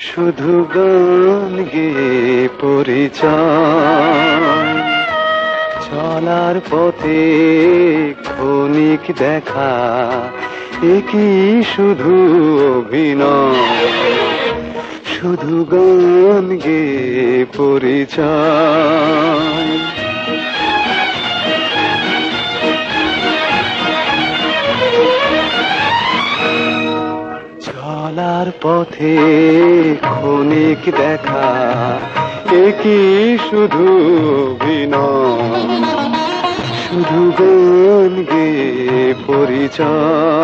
শুধু গান গেয়ে পরিচয়। চলার পথে ক্ষণিক দেখা একই শুধু অভিনয়? শুধু গান গেয়ে পরিচয়। চলার পথে ক্ষণিক দেখা একই শুধু বিনয় শুধু গান গে পরিচয়।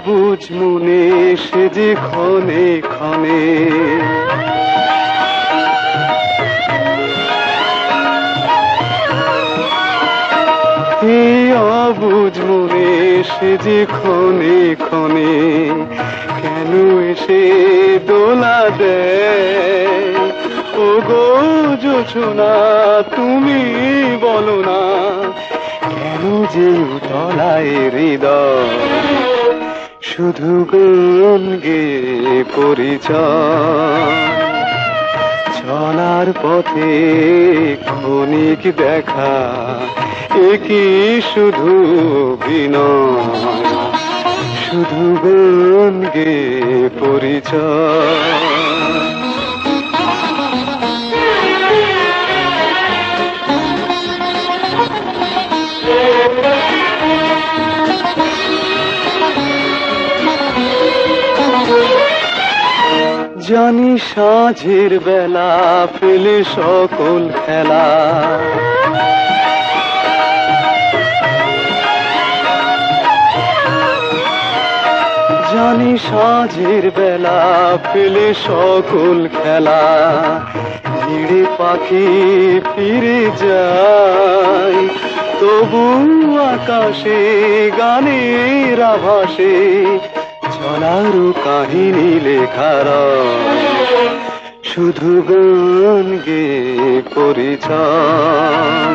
অবুঝ মনে সে যে ক্ষণে ক্ষণে। হে অবুঝ মনে সে যে ক্ষণে ক্ষণে, কেন এসে দোলা দেয়? ও গো জোছনা, তুমি বলো না, কেন যে উতলায় হৃদয়? শুধু গান গে পরিচয়। চলার পথে ক্ষণিক দেখা একই শুধু বিনয়। শুধু গান গে পরিচয়। জানি সাঁঝের বেলা ফেলে সকল খেলা। জানি সাঁঝের বেলা ফেলে সকল খেলা। ভিড়ে পাখি ফিরে যায়, তবু আকাশে গানের আভাসে চলার কাহিনী লেখার। শুধু গান গে পরিচয়।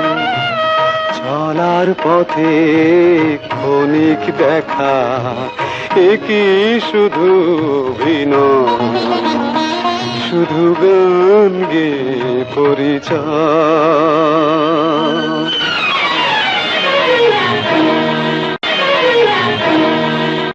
চলার পথে ক্ষণিক দেখা একই শুধু বিনয়। শুধু গান গে পরিচয়।